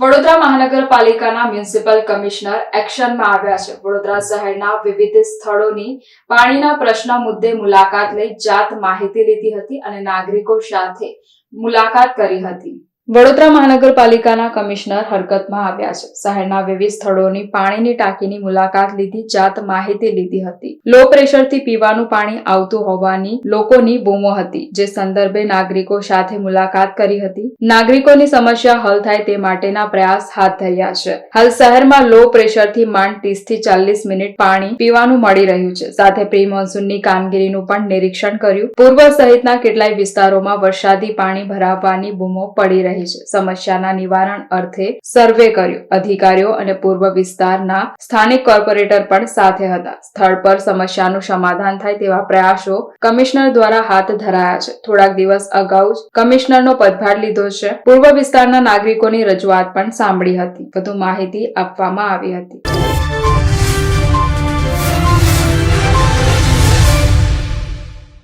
વડોદરા મહાનગરપાલિકાના municipal commissioner એક્શનમાં આવ્યા છે. વડોદરા શહેરના વિવિધ સ્થળોની પાણીના પ્રશ્ન મુદ્દે મુલાકાત લઈ જાત માહિતી લીધી હતી અને નાગરિકો સાથે મુલાકાત કરી હતી. વડોદરા મહાનગરપાલિકાના કમિશનર હરકતમાં આવ્યા છે. શહેરના વિવિધ સ્થળોની પાણીની ટાંકીની મુલાકાત લીધી, જાત માહિતી લીધી હતી. લો પ્રેશરથી પીવાનું પાણી આવતું હોવાની લોકોની બૂમો હતી, જે સંદર્ભે નાગરિકો સાથે મુલાકાત કરી હતી. નાગરિકોની સમસ્યા હલ થાય તે માટેના પ્રયાસ હાથ ધર્યા છે. હાલ શહેરમાં લો પ્રેશરથી માંડ ત્રીસથી ચાલીસ મિનિટ પાણી પીવાનું મળી રહ્યું છે. સાથે પ્રી મોન્સૂનની કામગીરીનું પણ નિરીક્ષણ કર્યું. પૂર્વ સહિતના કેટલાય વિસ્તારોમાં વરસાદી પાણી ભરાવવાની બૂમો પડી રહી છે. સમસ્યાના નિવારણ અર્થે સર્વે કર્યો. અધિકારીઓ અને પૂર્વ વિસ્તારના સ્થાનિક કોર્પોરેટર પણ સાથે હતા. સ્થળ પર સમસ્યાનું સમાધાન થાય તેવા પ્રયાસો કમિશનર દ્વારા હાથ ધરાયા છે. થોડાક દિવસ અગાઉ જ કમિશનરનો પદભાર લીધો છે. પૂર્વ વિસ્તારના નાગરિકોની રજૂઆત પણ સાંભળી હતી. વધુ માહિતી આપવામાં આવી હતી.